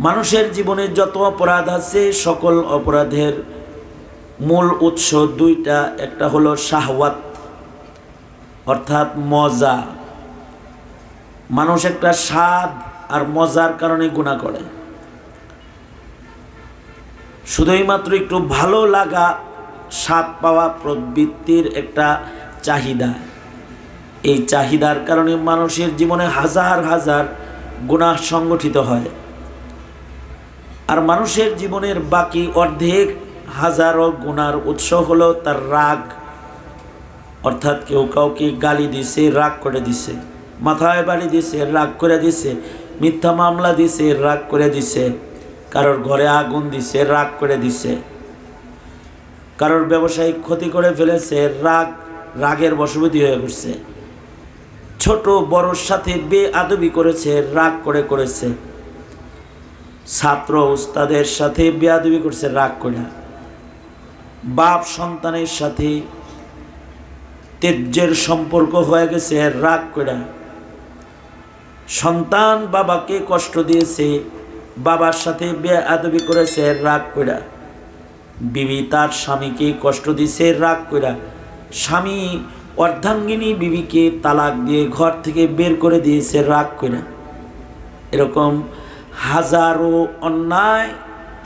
মানুষের জীবনে যত অপরাধ আছে, সকল অপরাধের মূল উৎস দুইটা। একটা হলো শাহওয়াত, অর্থাৎ মজা। মানুষ একটা স্বাদ আর মজার কারণে গুণা করে। শুধুই মাত্র একটু ভালো লাগা, স্বাদ পাওয়া প্রবৃত্তির একটা চাহিদা। এই চাহিদার কারণে মানুষের জীবনে হাজার হাজার গুণা সংগঠিত হয়। আর মানুষের জীবনের বাকি অর্ধেক হাজারো গুণার উৎস হলো তার রাগ। অর্থাৎ কেউ কাউকে গালি দিছে, রাগ করে দিছে। মাথায় বাড়ি দিছে, রাগ করে দিছে। মিথ্যা মামলা দিছে, রাগ করে দিছে। কারোর ঘরে আগুন দিছে, রাগ করে দিছে। কারোর ব্যবসায়িক ক্ষতি করে ফেলেছে, রাগ, রাগের বশবতী হয়ে পড়ছে ছোট বড়োর সাথে বে আদবি করেছে, রাগ করে করেছে। ছাত্র উস্তাদের সাথে বেয়াদবি করছে, রাগ করে বাপ সন্তানের সাথে তেজ্যের সম্পর্ক হয়ে গেছে, রাগ করে সন্তান বাবাকে কষ্ট দিয়েছে, বাবার সাথে বেয়াদবি করেছে, রাগ করে বিবি তার স্বামীকে কষ্ট দিছে রাগ করে স্বামী অর্ধাঙ্গিনী বিবিকে তালাক দিয়ে ঘর থেকে বের করে দিয়েছে, রাগ করে এরকম হাজারো অন্যায়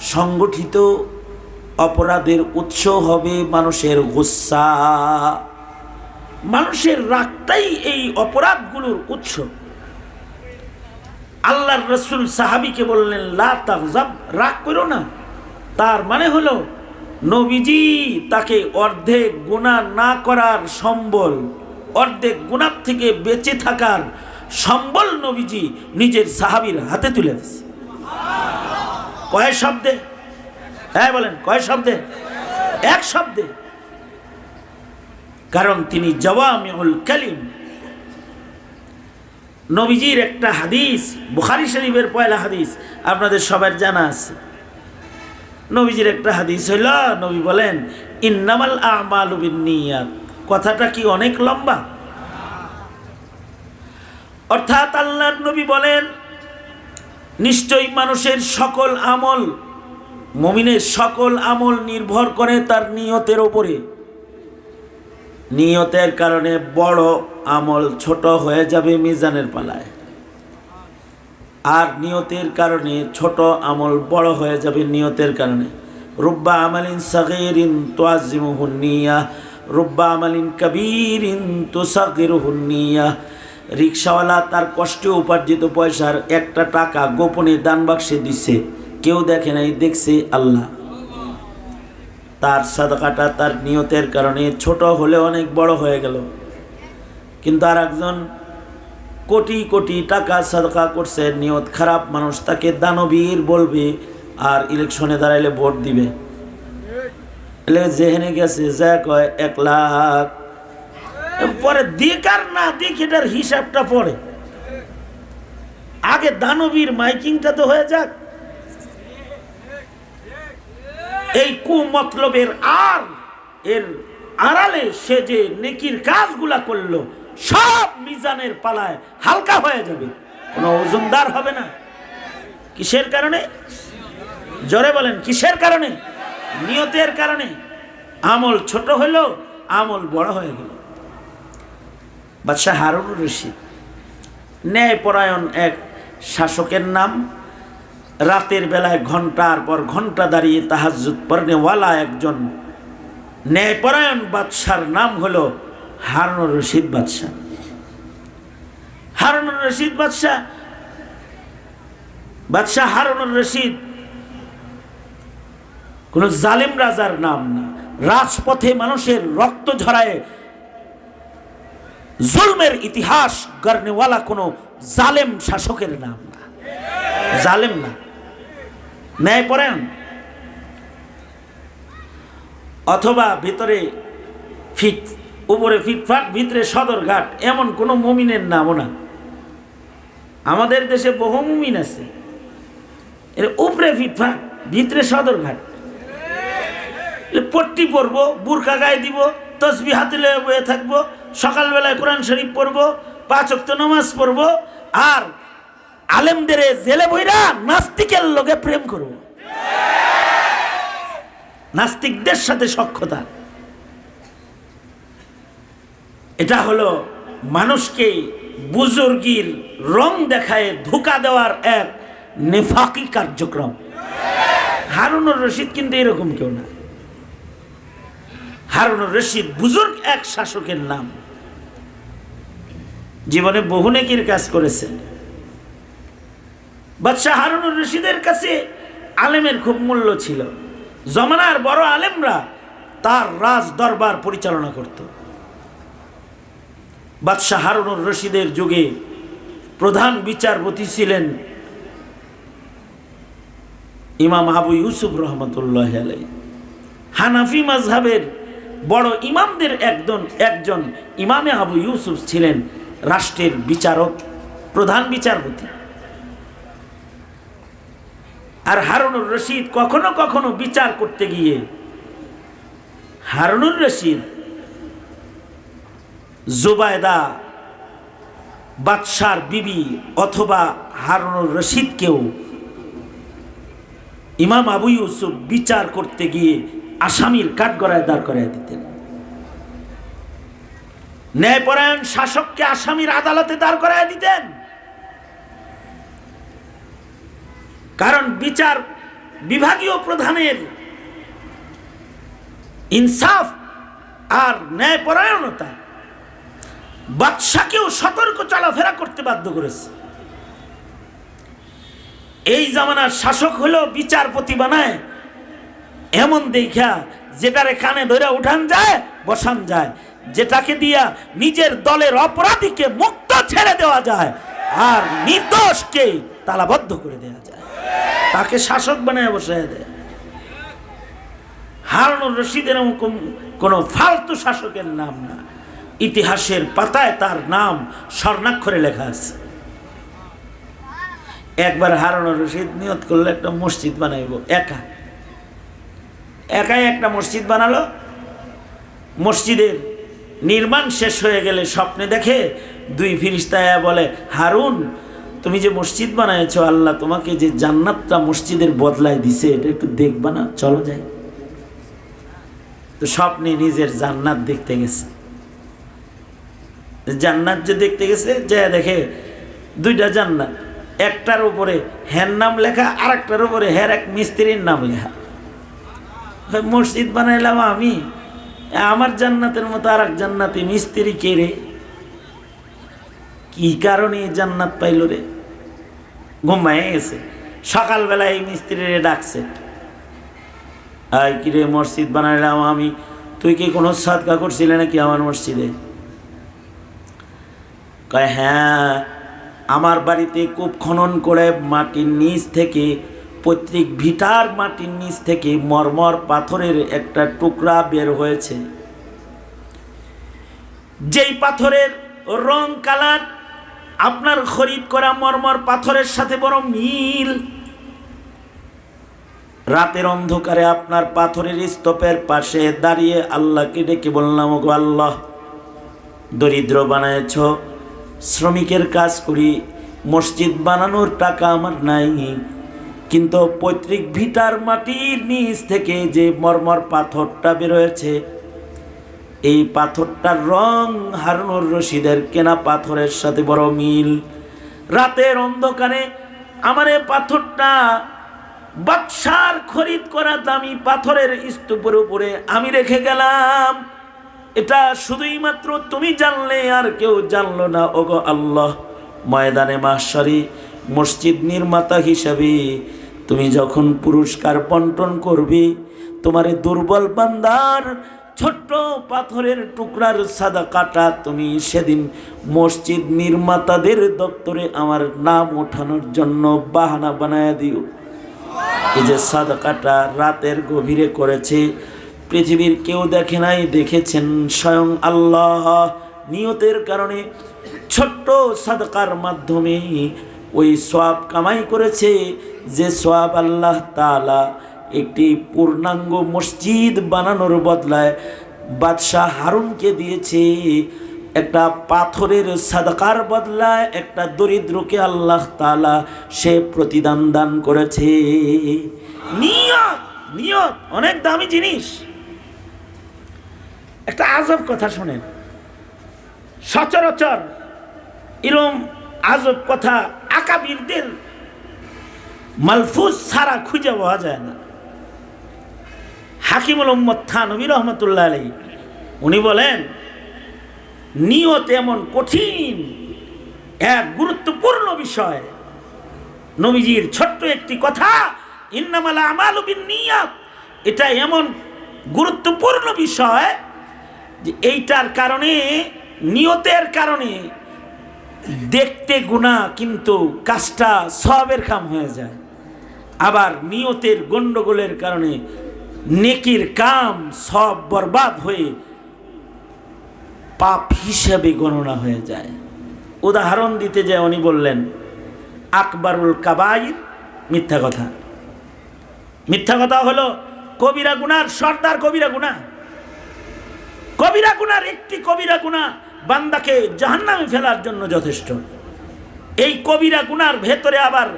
সংগঠিত অপরাধের উৎস হবে মানুষের গুসা। মানুষের রাগটাই এই অপরাধগুলোর উৎস। আল্লাহর রসুল সাহাবিকে বললেন, লা তাগজাব রাগ করো না। তার মানে হলো, নবীজি তাকে অর্ধেক গুণা না করার সম্বল, অর্ধেক গুণার থেকে বেঁচে থাকার সম্বল নবীজি নিজের সাহাবির হাতে তুলে দিয়েছে। কয় শব্দে? হ্যাঁ বলেন, কয় শব্দে? এক শব্দে। কারণ তিনি জওয়ামিউল কালিম। নবীজির একটা হাদিস, বুখারি শরীফের পয়লা হাদিস, আপনাদের সবার জানা আছে। নবীজির একটা হাদিস হইল, নবী বলেন, ইন্নামাল আমাল কথাটা কি অনেক লম্বা? অর্থাৎ আল্লাহর নবী বলেন, নিশ্চয়ই মানুষের সকল আমল, মমিনের সকল আমল নির্ভর করে তার নিয়তের ওপরে নিয়তের কারণে বড় আমল ছোট হয়ে যাবে মিজানের পালায়। আর নিয়তের কারণে ছোট আমল বড় হয়ে যাবে নিয়তের কারণে। রুব্বা আমালিন সাগিরিন তোয়াজিমুহুন্নিয়া রুব্বা আমালিন কবিরিন তোসাগিরুহুন্নিয়া রিক্সাওয়ালা তার কষ্টে উপার্জিত পয়সার একটা টাকা গোপনে দান বাক্সে দিছে। কেউ দেখে নাই, দেখছে আল্লাহ। তার সাদকাটা তার নিয়তের কারণে ছোট হলে অনেক বড় হয়ে গেল। কিন্তু আর একজন কোটি কোটি টাকা সাদকা করছে, নিয়ত খারাপ মানুষ তাকে দানবীর বলবে আর ইলেকশনে দাঁড়াইলে ভোট দিবে। এলে যেখানে গেছে, যা কয়, এক লাখ পরে দিক আর না দিক, এটার হিসাবটা পড়ে। আগে দানবীর মাইকিংটা তো হয়ে যাক। এই কুমতলবের আর, এর আড়ালে সে যে নেকির কাজগুলা করল, সব মিজানের পালায় হালকা হয়ে যাবে। কোনো ওজনদার হবে না। কিসের কারণে? জোরে বলেন, কিসের কারণে? নিয়তের কারণে। আমল ছোট হলো, আমল বড় হয়ে গেল। বাদশাহ হারুনুর রশিদ। ন্যায়পরায়ণ এক শাসকের নাম। রাতের বেলায় ঘণ্টার পর ঘণ্টা দাঁড়িয়ে তাহাজুদ পর্নেওয়ালা একজন ন্যায়পরায়ণ বাদশার নাম হলো হারুনুর রশিদ বাদশাহ। হারুনুর রশিদ বাদশাহ। বাদশাহ হারুনুর রশিদ কোন জালিম রাজার নাম না। রাজপথে মানুষের রক্ত ঝরায় জুলমের ইতিহাস গড়নেওয়ালা কোনো জালেম শাসকের নাম না। জালেম না। ন্যায় পরায়ণ। অথবা ভিতরে ফিট, উপরে ফিটফাট ভিতরে সদরঘাট এমন কোনো মমিনের নামও না। আমাদের দেশে বহু মুমিন আছে। এর উপরে ফিটফাট ভিতরে সদরঘাট পট্টি পরবো বুরকা গায়ে দিব তসবি হাতে লয়ে বয়ে থাকব সকালবেলায় কোরআন শরীফ পড়ব, পাঁচ অক্ত নামাজ পড়ব, আর আলেমদের জেলে বইরা নাস্তিকের লোকে প্রেম করব। নাস্তিকদের সাথে সক্ষতা এটা হলো মানুষকে বুজুর্গির রং দেখায় ধোকা দেওয়ার এক নেফাকি কার্যক্রম। হারুনুর রশিদ কিন্তু এরকম কেউ না। হারুনুর রশিদ বুজুর্গ এক শাসকের নাম। জীবনে বহু নেকির কাজ করেছেন। বাদশাহ হারুনুর রশিদের কাছে আলেমের খুব মূল্য ছিল। জমানার বড় আলেমরা তার রাজ দরবার পরিচালনা করত। বাদশাহ হারুনুর রশিদের যুগে প্রধান বিচারপতি ছিলেন ইমাম আবু ইউসুফ রহমতুল্লাহ আলাই হানাফি মাজহাবের বড় ইমামদের একজন একজন ইমামে আবু ইউসুফ ছিলেন। রাষ্ট্রের বিচারক, প্রধান বিচারপতি। আর হারুনুর রশিদ কখনো কখনো বিচার করতে গিয়ে হারুনুর রশিদ জুবায়দা বাদশার বিবি অথবা হারুনুর রশিদকেও ইমাম আবু ইউসুফ বিচার করতে গিয়ে আসামির কাঠগড়ায় দাঁড় করায় দিতেন। ন্যায়পরায়ণ শাসককে আসামির আদালতে দাঁড় করায় দিতেন। কারণ বিচার বিভাগীয় প্রধানের ইনসাফ আর ন্যায়পরায়ণতা বাদশাকেও সতর্ক চলাফেরা করতে বাধ্য করেছে। এই জামানার শাসক হলো বিচারপতি বানায়, এমন দেখা যেটারে কানে ধরে উঠান যায়, বসান যায় যেটাকে দিয়া নিজের দলের অপরাধীকে মুক্ত ছেড়ে দেওয়া যায় আর নির্দোষকে তালাবদ্ধ করে দেওয়া যায়। তাকে শাসক বানায় বসায় দেয়। হারুনুর রশিদের কোনো ফালতু শাসকের নাম না। ইতিহাসের পাতায় তার নাম স্বর্ণাক্ষরে লেখা আছে। একবার হারুনুর রশিদ নিয়ত করলে একটা মসজিদ বানাইব, একা। একাই একটা মসজিদ বানালো। মসজিদের নির্মাণ শেষ হয়ে গেলে স্বপ্নে দেখে দুই ফিরিস্তায়া বলে, হারুন, তুমি যে মসজিদ বানাইছো আল্লাহ তোমাকে যে জান্নাতটা মসজিদের বদলায় দিছে, এটা একটু দেখবা না? চলো যাই। তো স্বপ্নে নিজের জান্নাত দেখতে গেছে। জান্নাত যে দেখতে গেছে যে দেখে দুইটা জান্নাত। একটার উপরে হ্যার নাম লেখা আর একটার উপরে হ্যার এক মিস্ত্রির নাম লেখা। মসজিদ বানাইলাম আমি আমার জান্নাতের মতো আর এক জান্নাতি মিস্ত্রি কে রে? কি কারণে জান্নাত পাইল রে? ঘুমায় গেছে। সকালবেলা এই মিস্ত্রিরে ডাকছে। আয় কিরে মসজিদ বানাইলাম আমি? তুই কি কোনো সাদকা করছিলে নাকি আমার মসজিদে? কয় হ্যাঁ আমার বাড়িতে কূপ খনন করে মাটির নিচ থেকে পৈতৃক ভিটার মাটির নিচ থেকে মরমর পাথরের একটা টুকরা বের হয়েছে। যেই পাথরের রং, কালার আপনার খরিদ করা মরমর পাথরের সাথে বড় মিল, রাতের অন্ধকারে আপনার পাথরের স্তূপের পাশে দাঁড়িয়ে আল্লাহকে ডেকে বললাম, ওগো আল্লাহ, দরিদ্র বানায়ছ, শ্রমিকের কাজ করি, মসজিদ বানানোর টাকা আমার নাই কিন্তু পৈতৃক ভিটার মাটির নিচ থেকে যে মর্মর পাথরটা বেরোয়েছে, এই পাথরটার রং হারুনুর রশিদের কেনা পাথরের সাথে বড় মিল। রাতের অন্ধকারে আমার এই পাথরটা বাদশার খরিদ করা দামি পাথরের স্তূপের উপরে আমি রেখে গেলাম। এটা শুধুই মাত্র তুমি জানলে, আর কেউ জানলো না। ওগো আল্লাহ, ময়দানে মাসারি, মসজিদ নির্মাতা হিসাবে তুমি যখন পুরস্কার বন্টন করবে, তোমার দুর্বল বান্দার ছোট্ট পাথরের টুকরার সাদা কাটা তুমি সেদিন মসজিদ নির্মাতাদের দপ্তরে আমার নাম ওঠানোর জন্য বাহানা বানায় দিও। এই যে সাদা কাটা রাতের গভীরে করেছে, পৃথিবীর কেউ দেখে নাই, দেখেছেন স্বয়ং আল্লাহ। নিয়তের কারণে ছোট্ট সাদকার মাধ্যমে ওই সোয়াব কামাই করেছে যে সোয়াব আল্লাহ তালা একটি পূর্ণাঙ্গ মসজিদ বানানোর বদলায় বাদশাহ হারুনকে দিয়েছে। একটা পাথরের সাদকার বদলায় একটা দরিদ্রকে আল্লাহ তালা সে প্রতিদান দান করেছে। নিয়ত নিয়ত, অনেক দামি জিনিস। একটা আজব কথা শোনেন। সচরাচর এরম আজব কথা আকাবিরদের মালফুজ ছাড়া খুঁজে পাওয়া যায় না। হাকিমুল উম্মদ থানবী রহমতুল্লাহ আলী উনি বলেন, নিয়ত এমন কঠিন, এক গুরুত্বপূর্ণ বিষয়। নবীজির ছোট্ট একটি কথা, ইন্নামালা আমাল নিয়াত এটা এমন গুরুত্বপূর্ণ বিষয় যে এইটার কারণে, নিয়তের কারণে দেখতে গুণা, কিন্তু কাজটা সবের কাম হয়ে যায়। আবার নিয়তের গণ্ডগোলের কারণে নেকির কাম সব বরবাদ হয়ে পাপ হিসেবে গণনা হয়ে যায়। উদাহরণ দিতে যে উনি বললেন, আকবরুল কাবাইর, মিথ্যা কথা। মিথ্যা কথা হলো কবিরা গুনার সর্দার কবিরা গুনা কবিরা গুনার একটি কবিরা গুণা বান্দাকে জাহান্নামে ফেলার জন্য যথেষ্ট। এই কবিরা গুনার ভেতরে আবার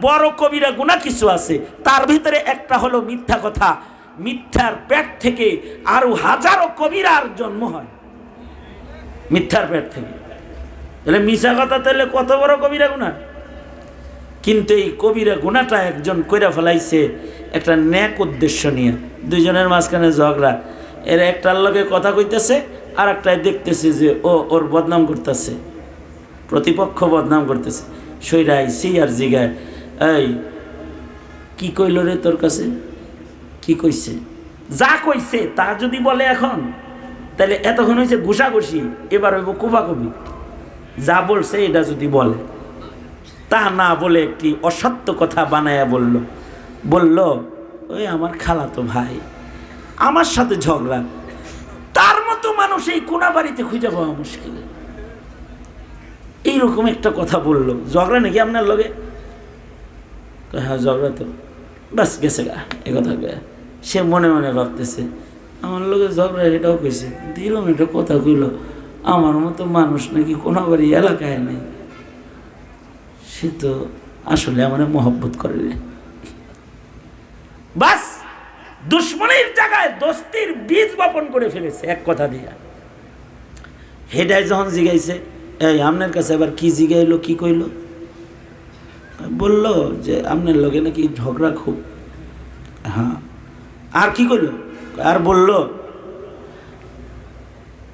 বড় কবিরা গুণা কিছু আছে। তার ভিতরে একটা হলো মিথ্যা কথা। মিথ্যার পেট থেকে আরও হাজারো কবিরার জন্ম হয়। মিথ্যার পেট থেকে। তাহলে মিশা কথা তাহলে কত বড় কবিরা গুণা কিন্তু এই কবিরা গুণাটা একজন কইরা ফেলাইছে একটা ন্যাক উদ্দেশ্য নিয়ে। দুইজনের মাঝখানে ঝগড়া। এর একটার লোকে কথা কইতেছে আর একটাই দেখতেছে যে, ও, ওর বদনাম করতেছে। প্রতিপক্ষ বদনাম করতেছে। সইরা আইসি আর জিগায়, এই, কি কইল রে তোর কাছে? কি কইছে? যা কইছে তা যদি বলে এখন, তাহলে এতক্ষণ হয়েছে ঘুষাঘুষি, এবার হইব কুবাকুবি যা বলছে এটা যদি বলে। তা না বলে একটি অসত্য কথা বানায়া বলল। বলল, ওই আমার খালাতো ভাই, আমার সাথে ঝগড়া মানুষ এই কোনা বাড়িতে খুঁজে পাওয়া মুশকিল। এইরকম একটা কথা বলল। ঝগড়া নাকি আপনার লগে? হ্যাঁ ঝগড়া তো। বাস, গেছে গা, এ কথা সে মনে মনে ভাবতেছে, আমার লোকে ঝগড়া, এটাও কইছে। দিলাম, এটা কথা কইল। আমার মতো মানুষ নাকি কোনো বাড়ি, এলাকায় নেই। সে তো আসলে আমার মহব্বত করে বাস দুশ্মনের জায়গায় দোস্তির বীজ বপন করে ফেলেছে, এক কথা দিয়া। হেডায় যখন জিগাইছে, এই আপনার কাছে এবার কি জিগাইলো, কি কইলো? বলল যে আপনার লগে নাকি ঝগড়া খুব। হ্যাঁ। আর কি করল আর বলল,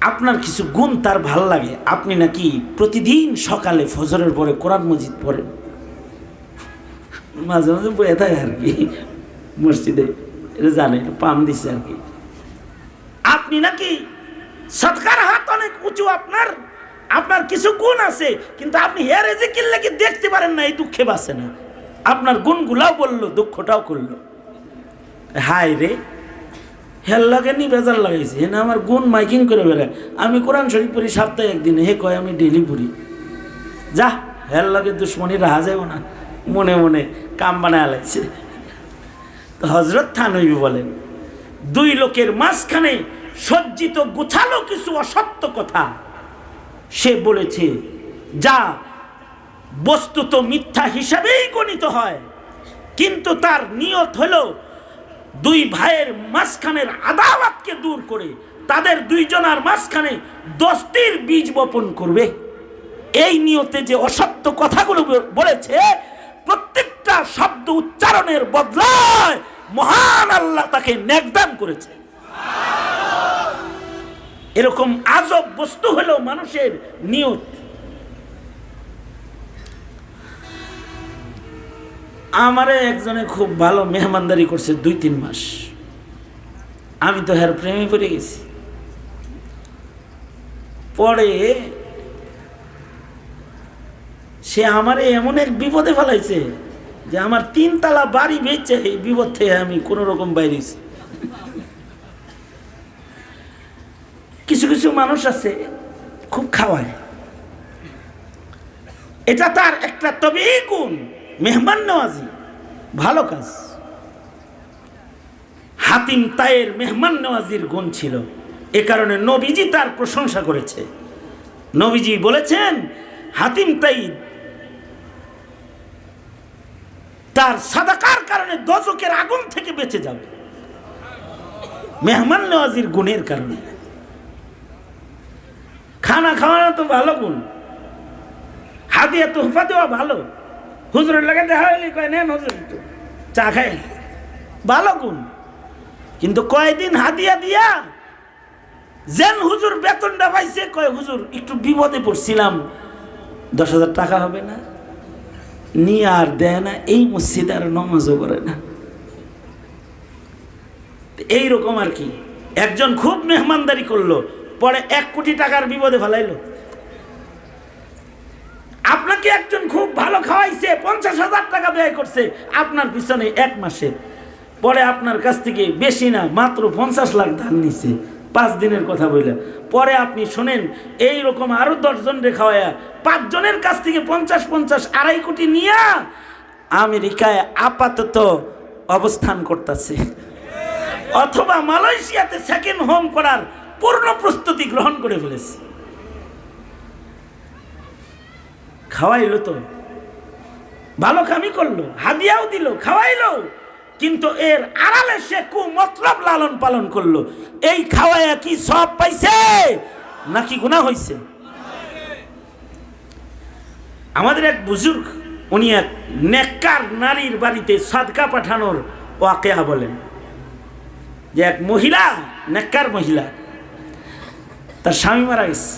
আপনার কিছু গুণ তার ভালো লাগে, আপনি নাকি প্রতিদিন সকালে ফজরের পরে কোরআন মসজিদ পড়েন। মাঝে মাঝে বয়ে থাকে আর কি, মসজিদে। এটা জানে পাম দিছে আর কি। আপনি নাকি সৎকার হাত অনেক উঁচু আপনার আপনার কিছু গুণ আছে, কিন্তু আপনি হেয়ার এজে কিনলে কি দেখতে পারেন না, এই দুঃখে বাসে না। আপনার গুণগুলাও বলল, দুঃখটাও করল। হায় রে হেল লাগে নি বেজার লাগাইছে। হে আমার গুণ মাইকিং করে বেড়ায়। আমি কোরআন শরীফ পড়ি সপ্তাহে একদিন, হে কয়, আমি ডেলি পড়ি। যা হেল লাগে দুশ্মনী রাহা যাব না, মনে মনে কাম বানায় লাগছে হজরত থানবী বলেন, দুই লোকের মাঝখানে সজ্জিত গুছালো কিছু অসত্য কথা। সে বলেছে, যা বস্তুত মিথ্যা হিসাবেই গণিত হয়, কিন্তু তার নিয়ত হলো দুই ভাইয়ের মাঝখানের আদাওয়াতকে দূর করে, তাদের দুইজনার মাঝখানে দস্তির বীজ বপন করবে। এই নিয়তে যে অসত্য কথাগুলো বলেছে প্রত্যেকটা শব্দ উচ্চারণের বদলায় মহান আল্লাহ তাকে ন্যাকদান করেছে। এরকম আজব বস্তু হলো মানুষের নিয়ত। আমারে একজনে খুব ভালো মেহমানদারি করছে দুই, তিন মাস। আমি তো হের প্রেমে পড়ে গেছি। পরে সে আমারে এমন এক বিপদে ফেলাইছে যে আমার তিনতলা বাড়ি বেচে এই বিপদ থেকে আমি কোনো রকম বাইরেছি কিছু কিছু মানুষ আছে, খুব খাওয়ায়। এটা তার একটা তবে গুণ, মেহমান নওয়াজি, ভালো কাজ। হাতিম তায়ের মেহমান নওয়াজির গুণ ছিল। এ কারণে নবীজি তার প্রশংসা করেছে। নবীজি বলেছেন, হাতিম তাই তার সাদাকার কারণে দজকের আগুন থেকে বেঁচে যাবে। মেহমান নওয়াজির গুণের কারণে। খানা খাওয়ানো তো ভালো গুণ। হাতিয়া তোহফা দেওয়া ভালো। হুজুরের লাগে দেখা হইলে কয়, নেন হুজুর চা খাই। ভালো গুণ। কিন্তু কয়দিন হাতিয়া দিয়া যেন হুজুর বেতনটা পাইছে, কয়, হুজুর, একটু বিপদে পড়ছিলাম, দশ হাজার টাকা হবে না? নিয়ে আর দেয় না, এই মসজিদে আর নমাজও করে না। এই রকম আর কি। একজন খুব মেহমানদারি করল, পরে এক কোটি টাকার বিপদে ফেলাইলো। আপনাকে একজন খুব ভালো খাওয়াইছে, পঞ্চাশ হাজার টাকা ব্যয় করছে, আপনার পিছনে এক মাসে। পরে আপনার কাছ থেকে বেশি না, মাত্র পঞ্চাশ লাখ ধান নিছে। পাঁচ দিনের কথা বললেন। পরে আপনি শোনেন এই রকম আরও দশজন রে খাওয়ায়া, পাঁচজনের কাছ থেকে পঞ্চাশ পঞ্চাশ আড়াই কোটি নিয়ে আমেরিকায় আপাতত অবস্থান করতেছে। অথবা মালয়েশিয়াতে সেকেন্ড হোম করার পূর্ণ প্রস্তুতি গ্রহণ করে ফেলেছে। খাওয়াইলো তো। ভালো কামি করল, হাদিয়াও দিল, খাওয়াইলো। কিন্তু এর আড়ালে সে কু মতলব লালন পালন করল। এই খাওয়াইয়া কি সব পাইছে? নাকি গুণা হয়েছে আমাদের এক বুজুর্গ, উনি এক নেককার নারীর বাড়িতে সাদকা পাঠানোর ওয়াকেয়া বলেন। যে এক মহিলা, নেককার মহিলা, তার স্বামী মারা গেছে।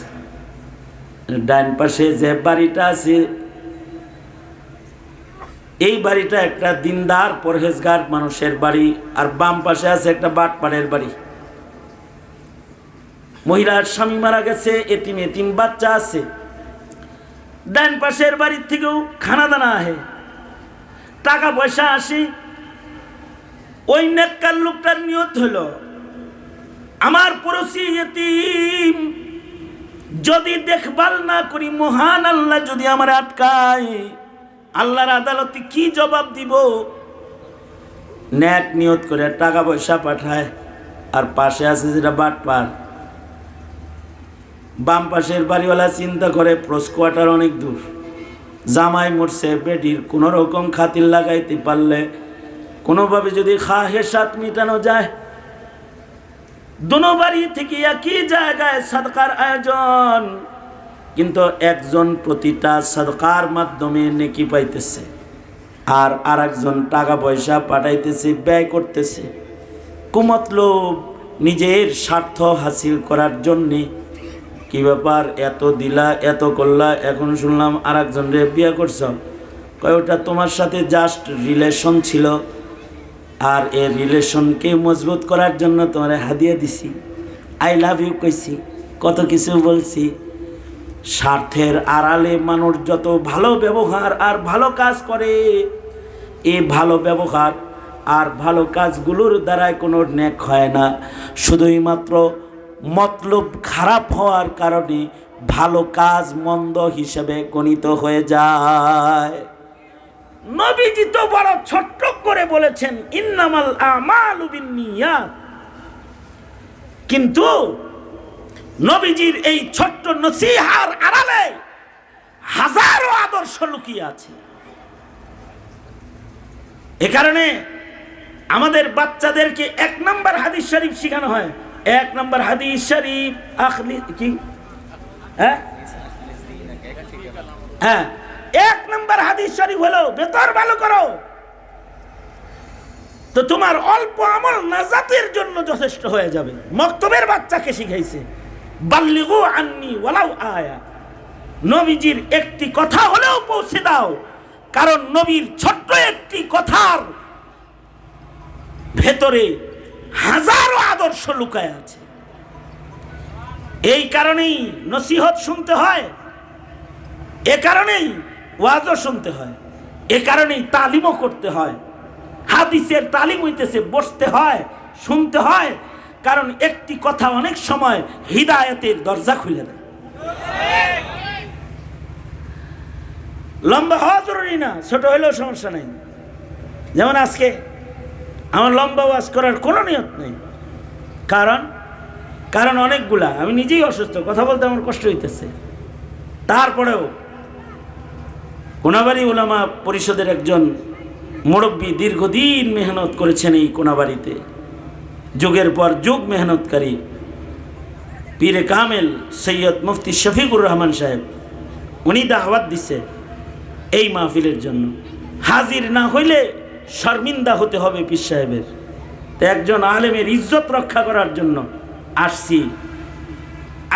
ডান পাশে যে বাড়িটা আছে এই বাড়িটা একটা দিনদার, পরহেজগার মানুষের বাড়ি, আর বাম পাশে আছে একটা বাটপাড়ের বাড়ি। মহিলার স্বামী মারা গেছে, এতিম এতিম বাচ্চা আছে। ডান পাশের বাড়ির থেকেও খানা দানা আহে। টাকা পয়সা আসে। ওই নেককার লোকটার নিয়ত হলো, আমার পড়োশি এতিম, যদি দেখভাল না করি, মহান আল্লাহ যদি আমার আটকায় আল্লাহর আদালতে কি জবাব দিব? ন্যাক নিয়ত করে টাকা পয়সা পাঠায়, আর পাশে আছে যেটা বাটপার। বাম পাশের বাড়িওয়ালা চিন্তা করে, প্রস কোয়ার্টার অনেক দূর। জামাই মরছে, বেটির কোনো রকম খাতির লাগাইতে পারলে কোনোভাবে যদি খা হেসাত মিটানো যায়? দুনো বাড়ি থেকে একই জায়গায় সাদকার আয়োজন। কিন্তু একজন প্রতিটা সাদকার মাধ্যমে নেকি পাইতেছে। আর আরেকজন টাকা পয়সা পাঠাইতেছে, ব্যয় করতেছে। কুমতলোভ নিজের স্বার্থ হাসিল করার জন্যে কি ব্যাপার? এত দিলা, এত করলা, এখন শুনলাম আর একজন রে বিয়ে করছ। কয়, ওটা তোমার সাথে জাস্ট রিলেশন ছিল। আর এই রিলেশনকে মজবুত করার জন্য তোমার হাদিয়া দিছি। আই লাভ ইউ কইছি, কত কিছু বলছি। স্বার্থের আড়ালে মানুষ যত ভালো ব্যবহার আর ভালো কাজ করে, এ ভালো ব্যবহার আর ভালো কাজগুলোর দ্বারাই কোনো ন্যাক হয় না। শুধুই মাত্র মতলব খারাপ হওয়ার কারণে ভালো কাজ মন্দ হিসেবে গণিত হয়ে যায়। নবীজি তো বড় ছোট্ট করে বলেছেন, ইন্নামাল আমাল কিন্তু নবীজির এই ছোট্ট নসিহার আড়ালে হাজারো আদর্শ লুকিয়ে আছে। এ কারণে আমাদের বাচ্চাদেরকে এক নম্বর হাদিস শরীফ শেখানো হয়। এক নম্বর হাদিস শরীফ আখলি কি? হ্যাঁ? হ্যাঁ। এক নম্বর হাদিস শরীফ হলো বেতর ভালো করো। তো তোমার অল্প আমল নাজাতের জন্য যথেষ্ট হয়ে যাবে। মক্তবের বাচ্চাকে শিখাইছে। বাল্লিগু আন্নি ওয়ালাউ আয়া। নবীজির একটি কথা হলেও পৌঁছে দাও, কারণ নবীর ছোট্ট একটি কথার ভেতরে হাজারো আদর্শ লুকায় আছে। এই কারণেই নসিহত শুনতে হয়, এ কারণেই ওয়াজও শুনতে হয়, এ কারণেই তালিমও করতে হয়। হাদিসের তালিম হইতেছে, বসতে হয়, শুনতে হয় কারণ একটি কথা অনেক সময় হৃদায়তের দরজা খুলে দেয়। লম্বা হওয়া জরুরি না, ছোট হইলেও সমস্যা নেই। যেমন আজকে আমার লম্বা ওয়াজ করার কোনো নিয়ত নেই। কারণ কারণ অনেকগুলা, আমি নিজেই অসুস্থ, কথা বলতে আমার কষ্ট হইতেছে। তারপরেও কোনাবাড়ি ওলামা পরিষদের একজন মুরব্বী দীর্ঘদিন মেহনত করেছেন এই কোনাবাড়িতে। যুগের পর যুগ মেহনতকারী। পীরে কামেল সৈয়দ মুফতি শফিকুর রহমান সাহেব, উনি দাওয়াত দিছে এই মাহফিলের জন্য। হাজির না হইলে শর্মিন্দা হতে হবে পীর সাহেবের। তো একজন আলেমের ইজ্জত রক্ষা করার জন্য আসছি।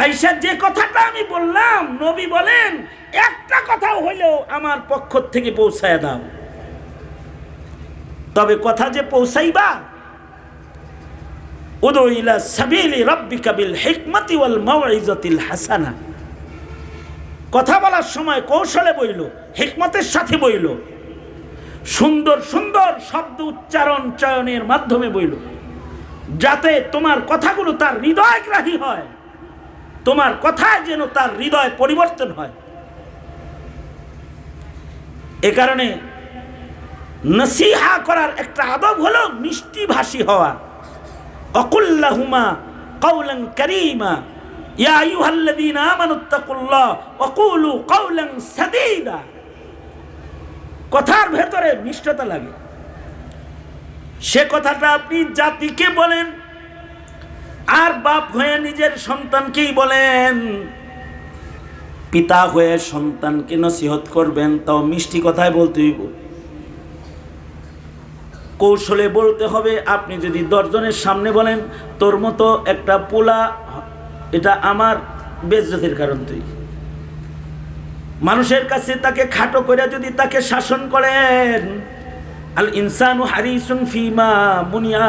আইসা যে কথাটা আমি বললাম, নবী বলেন, একটা কথাও হইলেও আমার পক্ষ থেকে পৌঁছায় দাও। তবে কথা যে পৌঁছাইবা উদু ইলা সাবিলি রাব্বিকা বিল হিকমতি ওয়াল মাউইজাতিল হাসানা। কথা বলার সময় কৌশলে বইল, হিকমতের সাথে বইল। সুন্দর সুন্দর শব্দ উচ্চারণ চয়নের মাধ্যমে বইল। যাতে তোমার কথাগুলো তার হৃদয়গ্রাহী হয়, তোমার কথায় যেন তার হৃদয় পরিবর্তন হয়। এ কারণে নসিহা করার একটা আদব হলো মিষ্টি ভাষী হওয়া। অকুল্লাহুমা কৌলং করিমা। ইয়া আইয়ুহাল্লাযীনা আমানুত্তাকুল্লাহ ওয়া কুলু কওলান সাদীদা। কথার ভেতরে মিষ্টতা লাগে। সে কথাটা আপনি জাতিকে বলেন, আর বাপ হয়ে নিজের সন্তানকেই বলেন। পিতা হয়ে সন্তানকে নসিহত করবেন, তাও মিষ্টি কথায় বলতে হইব। কৌশলে বলতে হবে, আপনি যদি দশজনের সামনে বলেন, তোর মতো একটা পোলা, এটা আমার বেজ্জতের কারণ তুই। মানুষের কাছে তাকে খাটো করে যদি তাকে শাসন করেন, আল ইনসানু হারিসুন ফিমা মুনিয়া,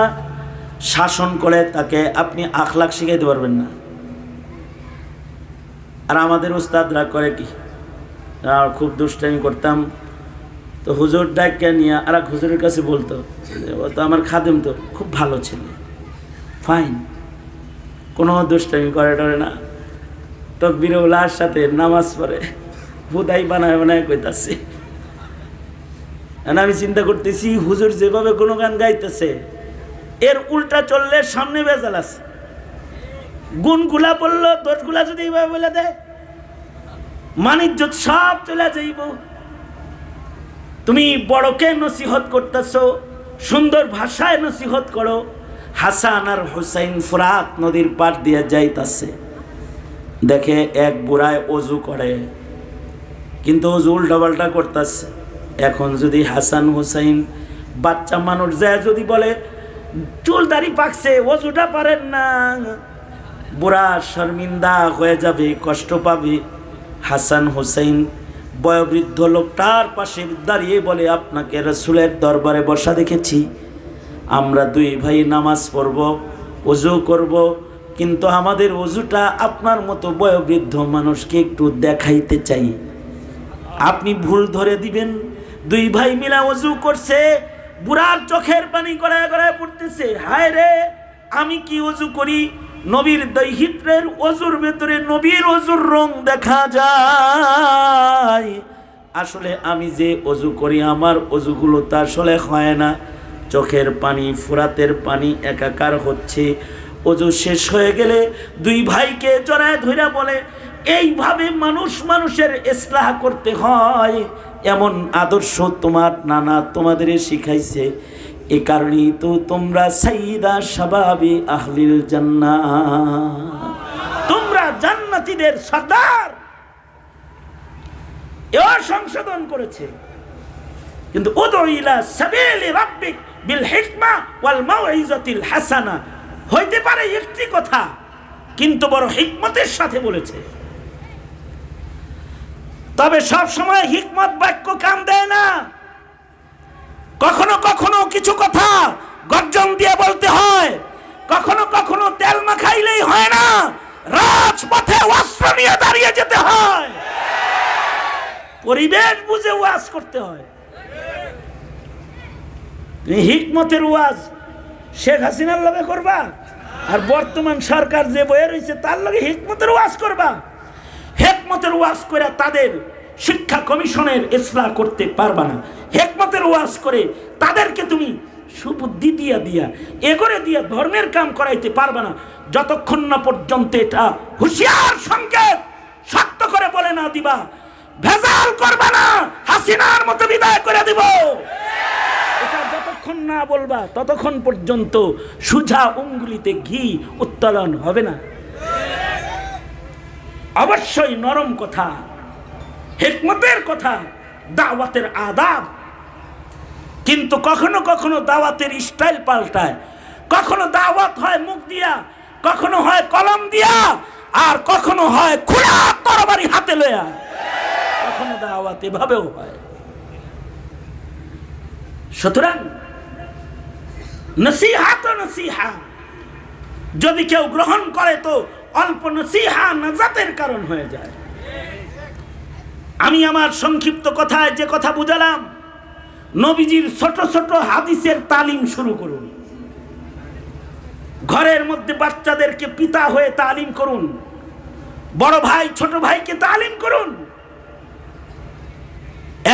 শাসন করে তাকে আপনি আখলাখ শিখাইতে পারবেন না। আর আমাদের উস্তাদরা করে কি? খুব দুষ্টামি করতাম তো হুজুর ডাক্কা নিয়ে আর এক হুজুরের কাছে বলতো, ও তো আমার খাদেম তো, খুব ভালো ছেলে। ফাইন কোনো দুষ্টামি করে টরে না। তো বিরৌলার সাথে নামাজ পড়ে, হুদাই বানায় বানায় কইতাছে। আমি চিন্তা করতেছি, হুজুর যেভাবে কোনো গান গাইতেছে, এর উল্টা চললে সামনে বেজাল আছে। গুণগুলা বলল, দোষগুলা যদি এইভাবে বলে দেয় মানিজ্য সব চলে যাইব। তুমি বড়কে নসিহত করতেছ, সুন্দর ভাষায় নসিহত করো। হাসান আর হুসাইন ফুরাত নদীর পার দিয়ে যাইতাছে। দেখে এক বুড়ায় অজু করে, কিন্তু অজু উল্টাপাল্টা করতেছে। এখন যদি হাসান হুসাইন বাচ্চা মানুষ যায় যদি বলে, চুল দাড়ি পাকছে, অজুটা পারেন না। বুড়া শর্মিন্দা হয়ে যাবে, কষ্ট পাবে। হাসান হুসাইন বয়োবৃদ্ধ লোকটার পাশে দাঁড়িয়ে বলে, আপনাকে রসুলের দরবারে বসা দেখেছি। আমরা দুই ভাই নামাজ পড়ব অজু করব, কিন্তু আমাদের অজুটা আপনার মতো বয়োবৃদ্ধ মানুষকে একটু দেখাইতে চাই। আপনি ভুল ধরে দিবেন। দুই ভাই মিলা অজু করছে, বুড়ার চোখের পানি গড়ায় গড়ায় পড়তেছে। হায় রে, আমি কি অজু করি? নবীর দৈহিত্রের অজুর ভেতরে নবীর অজুর রং দেখা যায়। আসলে আমি যে অজু করি, আমার অজুগুলো তা আসলে হয় না। চোখের পানি, ফুরাতের পানি একাকার হচ্ছে। অজু শেষ হয়ে গেলে দুই ভাইকে জড়ায় ধইরা বলে, এইভাবে মানুষ মানুষের ইসলাহ করতে হয়। এমন আদর্শ তোমার নানা তোমাদের শিখাইছে। এ কারণেই তো তোমরা সাইদা সাবাবি আহলিল জান্না তোমরা জান্নাতীদের সর্দার। এও সংশোধন করেছে। কিন্তু উদু ইলা সাবিলি রাব্বিক বিল হিকমা ওয়াল মাউইজাতিল হাসানা। হইতে পারে একটি কথা, কিন্তু বড় হিকমতের সাথে বলেছে। তবে সব সময় হিকমত বাক্য কাম দেয় না। কখনো কখনো কিছু কথা গর্জন দিয়ে বলতে হয়। কখনো কখনো তেল মাখাইলেই হয় না, রাজপথে অস্ত্র নিয়ে দাঁড়িয়ে যেতে হয়। পরিবেশ বুঝে ওয়াজ করতে হয়। এই হিকমতের ওয়াজ শেখ হাসিনার লগে করবা? আর বর্তমান সরকার যে বয়ে রয়েছে তার লগে হিকমতের ওয়াজ করবা? হেকমতের ওয়াজ করে তাদের শিক্ষা কমিশনের ইসলাহ করতে পারবা না। হেকমতের ওয়াজ করে তাদেরকে তুমি সুবুদ্ধি দিয়া দিয়া, এগরে দিয়া ধর্মের কাম করাইতে পারবা না। যতক্ষণ না পর্যন্ত এটা হুঁশিয়ার সংকেত শক্ত করে বলে না দিবা, ভেজাল করবা না, হাসিনার মতো বিদায় করে দিব। এটা যতক্ষণ না বলবা, ততক্ষণ পর্যন্ত সুঝা উঙ্গুলিতে ঘি উত্তোলন হবে না। অবশ্যই নরম কথা। হেকমতের কথা, দাওয়াতের আদাব। কিন্তু কখনো কখনো দাওয়াতের স্টাইল পাল্টায়। কখনো দাওয়াত হয় মুখ দিয়া, কখনো হয় কলম দিয়া, আর কখনো হয় খোলা তরবারি হাতে লয়া কখনো দাওয়াত এভাবেও হয়। সুতরাং নসিহা তো নসিহা। যদি কেউ গ্রহণ করে তো অল্প নসিহা নাজাতের কারণ হয়ে যায়। আমি আমার সংক্ষিপ্ত কথায় যে কথা বুঝালাম, নবীজির ছোট ছোট হাদিসের তালিম শুরু করুন। ঘরের মধ্যে বাচ্চাদেরকে পিতা হয়ে তালিম করুন, বড় ভাই, ছোট ভাইকে তালিম করুন।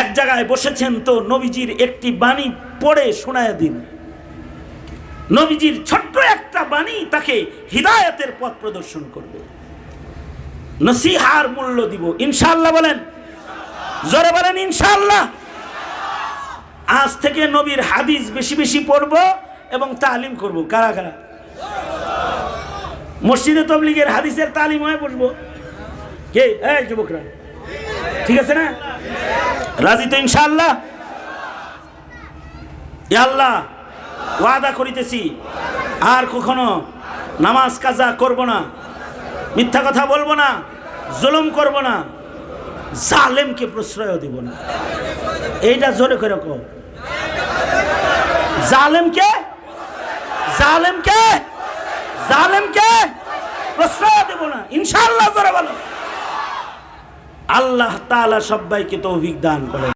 এক জায়গায় বসেছেন তো নবীজির একটি বাণী পড়ে শোনায় দিন। নবীজির ছোট্ট একটা বাণী তাকে হৃদায়তের পথ প্রদর্শন করবে। নসিহার মূল্য দিব। ইনশাআল্লাহ বলেন জোরে বলেন, ইনশাআল্লাহ। আজ থেকে নবীর হাদিস বেশি বেশি পড়ব এবং তালিম করব। কারা কারা? মসজিদে তবলিগের হাদিসের তালিম হয় বসবো। কে? এই যুবকরা। ঠিক আছে না? রাজি তো ইনশাআল্লাহ? এ আল্লাহ, ওয়াদা করিতেছি। আর কখনো নামাজ কাজা করব না। মিথ্যা কথা বলব না, জুলুম করব না। জালেমকে প্রশ্রয় দিব না। এইটা জোরে করে কো জালেমকে? জালেমকে? জালেমকে? প্রশ্রয় দেব না। ইনশাআল্লাহ জোরে বলো। আল্লাহ তাআলা সবাইকে তৌফিক দান করে